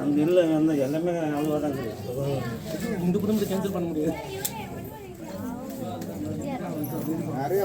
அங்கே இல்லை அந்த எல்லாமே அவ்வளோவா தான் இந்த குடும்பத்தை கேன்சல் பண்ண முடியாது. நிறையா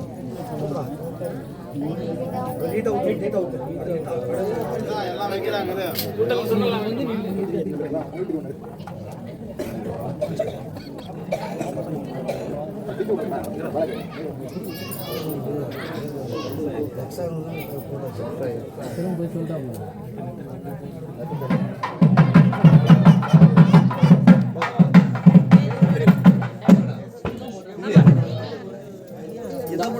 இதான்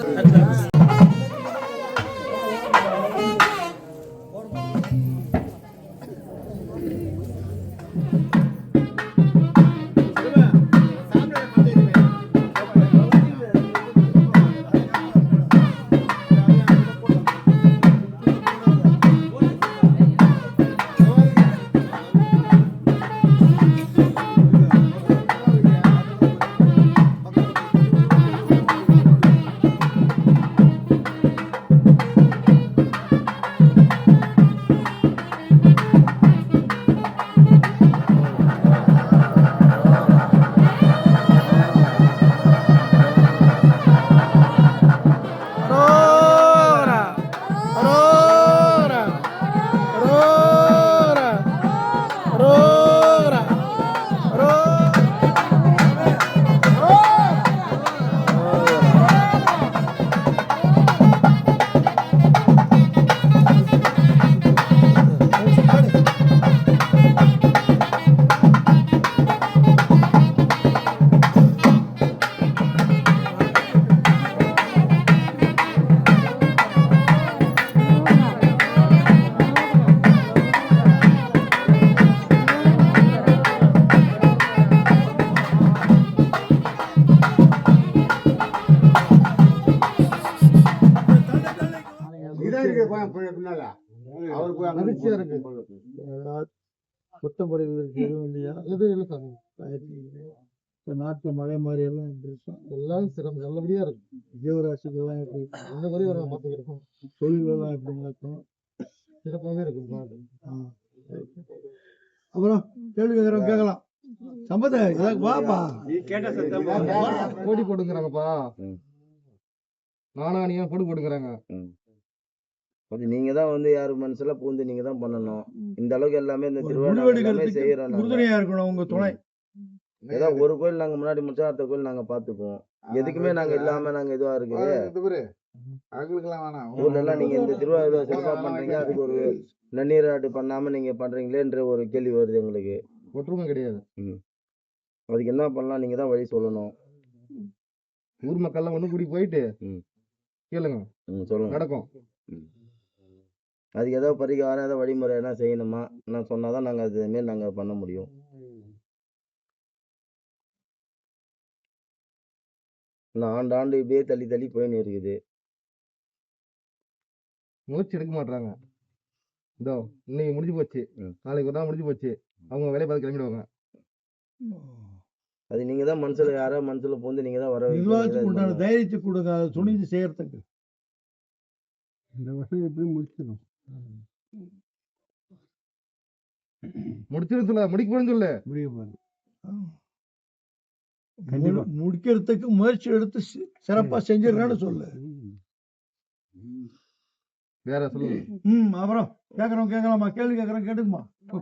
அவர் போய் அதிர்ச்சியா இருக்கு. குத்தப்படுவதற்கு எதுவும் இல்லையா? எதுவும் இல்லை சாமி இப்போ நாட்டில் மழை மாதிரி எல்லாம் இருக்கும் எல்லாம் சிறப்பு நல்லபடியா இருக்கு. ஜீவராசிகள்லாம் எப்படி இருக்கும்? எந்த குறையும் வராம பார்த்துக்கிட்டோம் தொழில்கள்லாம் எப்படி நடக்கும்? சிறப்பாகவே இருக்கு மாடு. ஆ. அப்புறம் கேள்வி கேட்குறோம் கேட்கலாம். சம்பத இதாக வாப்பா. போட்டி போட்டுங்கிறாங்கப்பா ம். நானா நீங்க போட்டி போட்டுங்கிறாங்க அது நீங்க தான் வந்து யார் மனசுல பூந்து நீங்க தான் பண்ணணும். இந்த அளவுக்கு எல்லாமே இந்த திருவிழா செய்யறோம் உங்க துணை. ஏதோ ஒரு கோயில் நாங்க முன்னாடி முடிச்சா அடுத்த கோயில் நாங்க பாத்துக்குவோம். எதுக்குமே நாங்க இல்லாம நாங்க இதுவா இருக்குது ஊர்ல எல்லாம் நீங்க இந்த திருவிழா சிறப்பா பண்றீங்க அதுக்கு ஒரு நன்னீராட்டு பண்ணாம நீங்க பண்றீங்களேன்ற ஒரு கேள்வி வருது எங்களுக்கு. ஒற்றுமை கிடையாது. அதுக்கு என்ன பண்ணலாம் நீங்க தான் வழி சொல்லணும். ஊர் மக்கள்லாம் ஒண்ணு கூடி போயிட்டு ம். கேளுங்க. நடக்கும். அதுக்கு ஏதோ பரிகாரம் ஏதோ வழிமுறை என்ன செய்யணுமா? நான் சொன்னாதான் நாங்க அது மாரி நாங்க பண்ண முடியும். நான் ஆண்டு ஆண்டு இப்படியே தள்ளி தள்ளி போயின்னு இருக்குது. முயற்சி எடுக்க மாட்டாங்க இதோ இன்னைக்கு முடிஞ்சு போச்சு. நாளைக்கு ஒரு நாள் முடிஞ்சு போச்சு. அவங்க வேலையை பார்த்து கிளம்பிடுவாங்க. அது நீங்க தான் மனசுல யாரோ மனசுல பூந்து நீங்க தான் வர தான் நிர்வாகத்துக்கு உண்டான. தைரியத்தை கொடுங்க. அதை துணிஞ்சு செய்யறதுக்கு. இந்த வருஷம் எப்படி முடிச்சிடும் முடிச்சிருந்து சொல்ல முடிக்க போறேன்னு சொல்லு. முடிய பாரு கண்டிப்பா. மு- முடிக்கிறதுக்கு முயற்சி எடுத்து சிறப்பா செஞ்சிருக்கான்னு சொல்லு. வேற சொல்லு. ம் அப்புறம் கேட்குறோம் கேட்கலாமா கேள்வி கேட்குறோம் கேட்டுக்குமா? இப்போ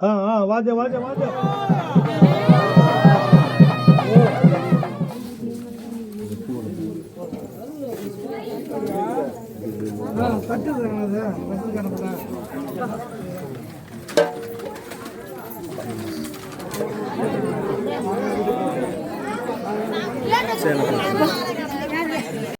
ஆ ஆ வாஜ வாஜ வாஜ. சரி